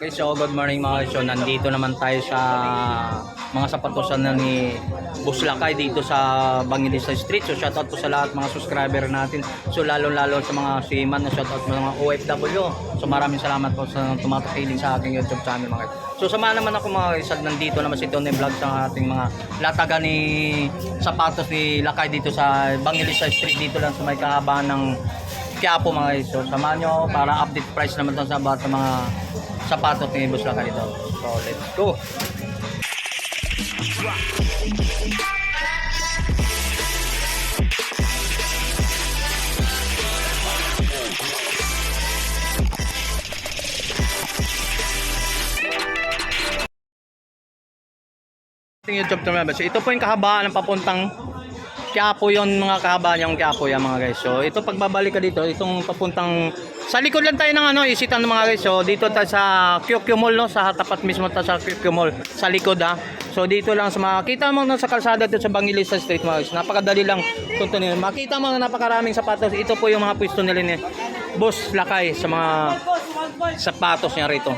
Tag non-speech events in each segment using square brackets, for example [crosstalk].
Okay, so good morning mga so nandito naman tayo sa mga sapatosan na ni Boss Lakay dito sa Bangilista Street. So shoutout po sa lahat mga subscriber natin. So lalo-lalo sa mga seaman na shoutout sa mga OFW. So maraming salamat po sa tumatakiling sa aking YouTube channel mga guys. So sama naman ako mga at nandito naman si Tony Vlog sa ating mga lataga ni sapatos ni Lakay dito sa Bangilista Street dito lang sa may kahabaan ng Quiapo mga. So samahan nyo para update price naman sa bawat mga sapatos ni Boss Lakay dito. So let's go! ating YouTube channel. So ito po yung kahabaan ng papuntang Quiapo yon mga kahabaan yung Quiapo yan mga guys. So ito pagbabalik ka dito, itong papuntang sa likod lang tayo ng ano, isitan ng mga guys. So dito tayo sa QQ Mall no, sa tapat mismo tayo sa QQ Mall sa likod ha. So dito lang sa makita mo na sa kalsada dito sa Bangilista Street mga guys. Napakadali lang tuntunin. Makita mo na napakaraming sapatos. Ito po yung mga pwesto nila ni Boss Lakay sa mga sapatos niya rito.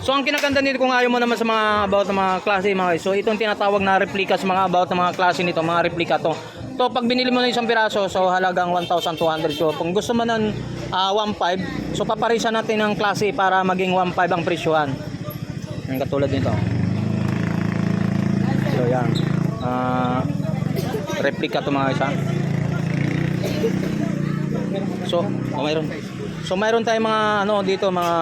So ang kinaganda nito kung ayaw mo naman sa mga about ng mga klase mga guys. So itong tinatawag na replica sa mga about ng mga klase nito, mga replica to. To pag binili mo ng isang piraso, so halagang 1,200. So kung gusto mo ng ah, 1,500, so paparisan natin ng klase para maging 1,500 ang presyohan. Yung katulad nito. So yan. Ah, replica to mga ha. So, oh, mayroon. So mayroon tayong mga ano dito mga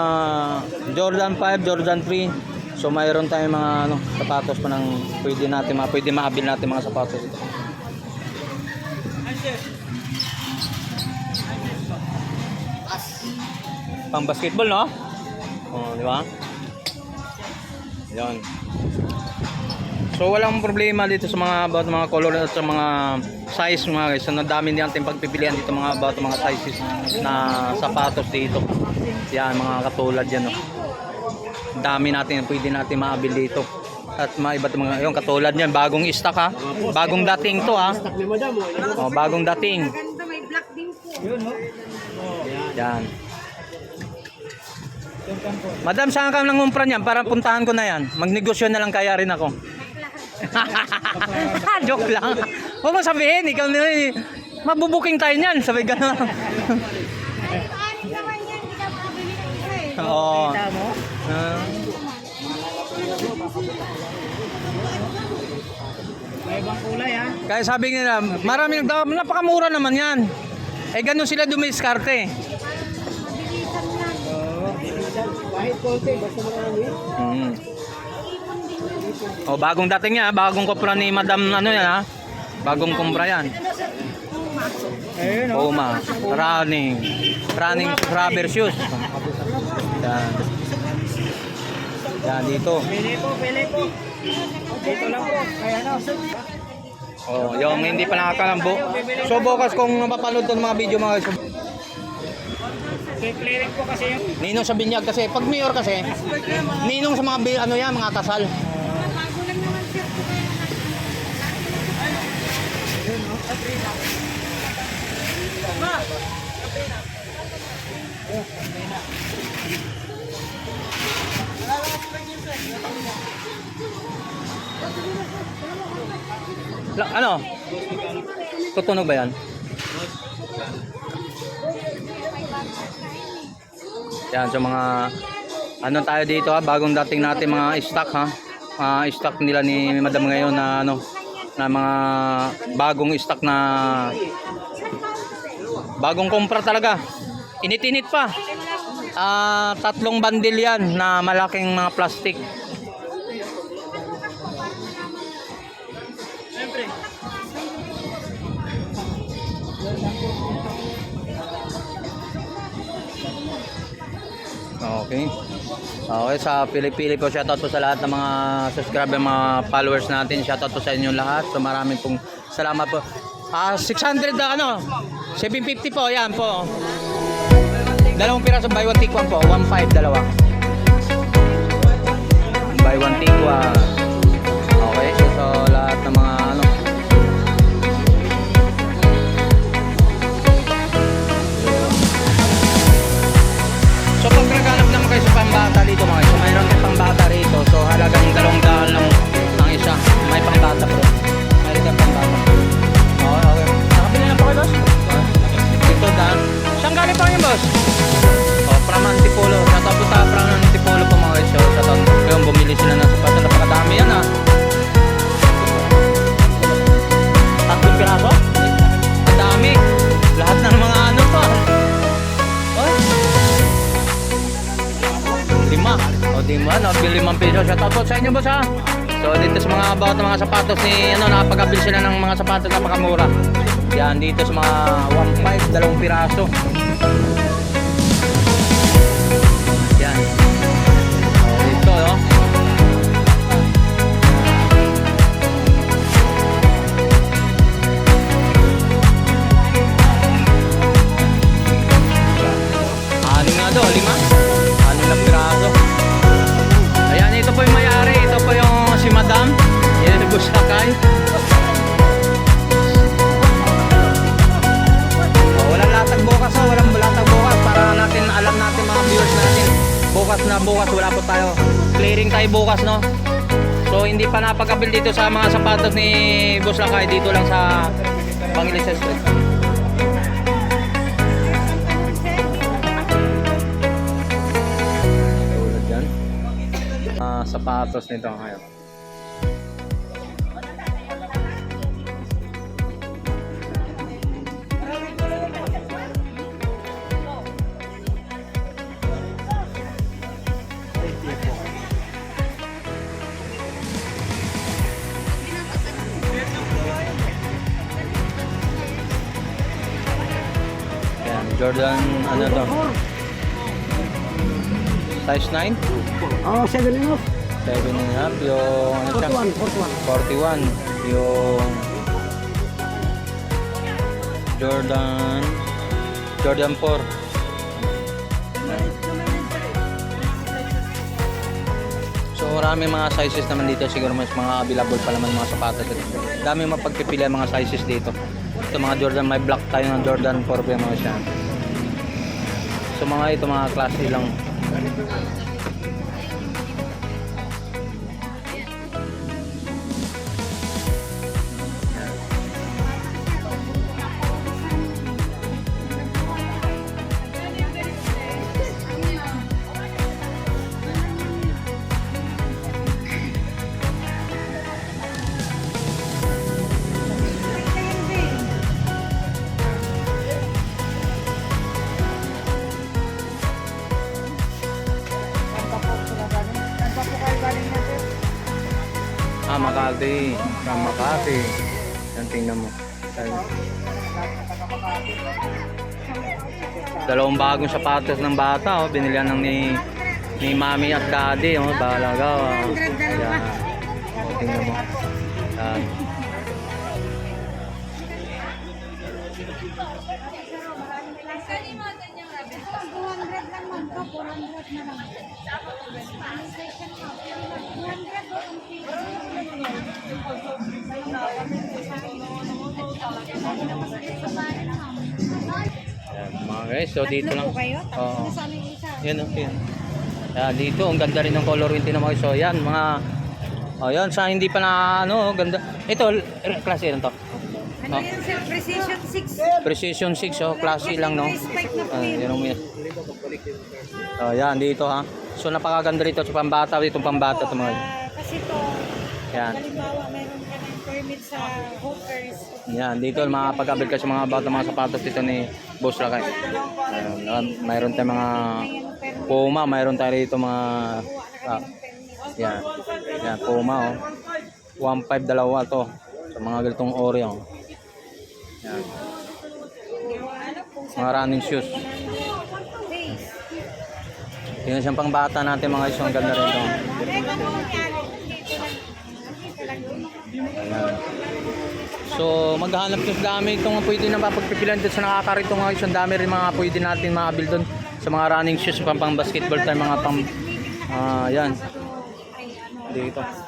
Jordan 5, Jordan 3. So mayroon tayong mga ano sapatos pa ng pwede natin mga pwede maabil natin mga sapatos ito. Pang basketball no? Oh, di ba? Yan. So walang problema dito sa mga about mga color at sa mga size mga guys. So nadami din natin pagpipilian dito mga about mga sizes na sapatos dito. Yan mga katulad yan. No? Dami natin pwede natin maabil dito. At mga iba't mga yung katulad niyan bagong stock ha. Bagong dating to ha. Oh, bagong dating. May black din po. Yan. Madam, saan ka nang umpra niyan? Para puntahan ko na yan. Magnegosyo na lang kaya rin ako. Joke lang. Huwag mo sabihin, ikaw na eh. Mabubuking tayo niyan. Sabi ka eh. Oo. Ah. May ibang kulay ha. kaya sabi nila, marami nagdaw, napakamura naman yan. Eh ganun sila dumiskarte. Mabilisan lang. Oo. Kahit konti, basta marami. Mm. Oh, bagong dating niya, bagong kumpra ni Madam ano yan ha. Bagong kumpra yan. Ayun oh. Puma, running, running rubber shoes. Yan. Yan dito. Pili po, pili po. Dito lang po. Kaya ano. Oh, yung hindi pa nakakalambo. So bukas kung mapapanood to ng mga video mga guys. Clearing po kasi yung Ninong sa binyag kasi pag mayor kasi ninong sa mga bi- ano yan mga kasal. La, ano? Tutunog ba yan? Yan sa mga ano tayo dito ha, bagong dating natin mga stock ha. Mga stock nila ni Madam ngayon na ano na mga bagong stock na bagong kumpra talaga. Init-init pa. Ah, tatlong bandil yan na malaking mga plastic. Okay. Okay, sa Pili-Pili po, shoutout po sa lahat ng mga subscriber, mga followers natin. Shoutout po sa inyo lahat. So maraming pong salamat po. Ah, 600 na ano? 750 po, yan po. Dalawang piraso, buy one take one po. 1.5 dalawa. Buy one take one. Piso. Shout out po sa inyo boss ha. So dito sa mga about mga sapatos ni ano nakapag-abil sila ng mga sapatos napakamura. Yan dito sa mga 1.5 dalawang piraso. Viewers natin. Bukas na bukas wala po tayo. Clearing tayo bukas no. So hindi pa napag-abil dito sa mga sapatos ni Boss Lakay dito lang sa Pangilinan Street. Ah, sapatos nito ngayon. Jordan, ano to? Size 9? Oh, seven enough. 7 and a half. Yung, ano siya? 41, 41. 41. Yung Jordan Jordan 4. So marami mga sizes naman dito siguro mas mga available pa naman mga sapatos dito. Dami mapagpipili ang mga sizes dito. Ito mga Jordan may black tayo ng Jordan 4 pa mga siya. So mga ito mga klase lang. Ah, Makati. Sa Makati. Yan, tingnan mo. Dalawang bagong sapatos ng bata, oh. Binilihan ng ni ni mami at daddy, oh. Balaga, oh. Yan. Oh, tingnan mo. Yan. Yan, mga guys, so dito lang. isa? Yan, okay. Yan, dito, ang ganda rin ng color winter na mga. So, yan, mga... Oh, yan, sa hindi pa na, ano, ganda. Ito, klase lang to. Ano Oh. yan sir? Precision 6. Precision 6, oh, klase lang, no? Yun. yan, ang. Oh, yan, dito, ha. So, napakaganda rito sa pambata, dito pambata to mga. Ah, kasi to, Yan. halimbawa mayroon ka ng permit sa hookers. Yan, dito makapag-abil ka sa mga bata mga sapatos dito ni Boss Lakay. Ayun, mayroon tayong mga Puma, mayroon tayo dito mga ah, yan. Yan, Puma oh. 1.5 dalawa to. Sa mga ganitong ori oh. Yan. Mga running shoes. Yan siyang pang bata natin mga isang ganda rin to. Ayan. So, maghanap ng dami itong pwede na mapagpipilan doon sa nakakarito nga isang dami rin mga pwede natin maabil doon sa mga running shoes pang pang basketball tayo mga pang ah yan dito yan.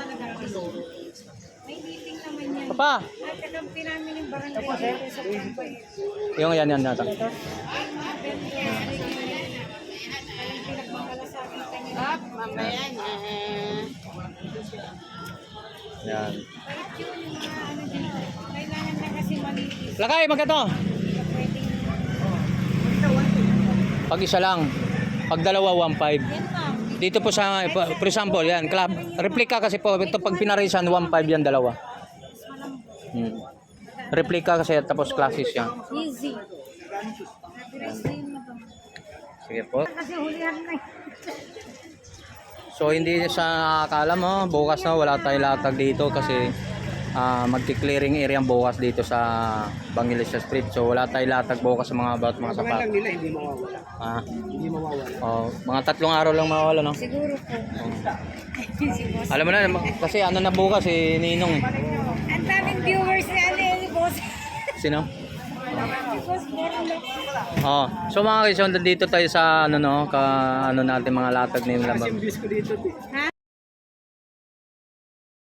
papa yung dito sa Pampay. yung yan yan nata Pinagmamalasakit kanya. Mamaya na. yan Kahit yun, yung mga ano kailangan na kasi malinis. lakay magkato pag isa lang pag dalawa 1.5 yan ma'am. dito po sa for example yan club replica kasi po ito pag pinarisan 1.5 yan dalawa hmm. replica kasi tapos classes yan Easy. Ba? Sige po Kasi hulihan na eh. So hindi siya akala mo bukas na wala tayong latag dito kasi ah magki-clearing area ang bukas dito sa Bangilisya Street. So wala tayong latag bukas sa mga about mga sapat. lang nila, hindi mawawala. Ah, Hindi mawawala. oh, mga tatlong araw lang mawala no. Siguro po. [laughs] boss. Alam mo na kasi ano na bukas si Ninong eh. Ang daming viewers ni ano boss. Sino? Si boss. Oh, so mga kaibigan, dito tayo sa ano no, ka ano natin mga latag Lamang. yung ko dito?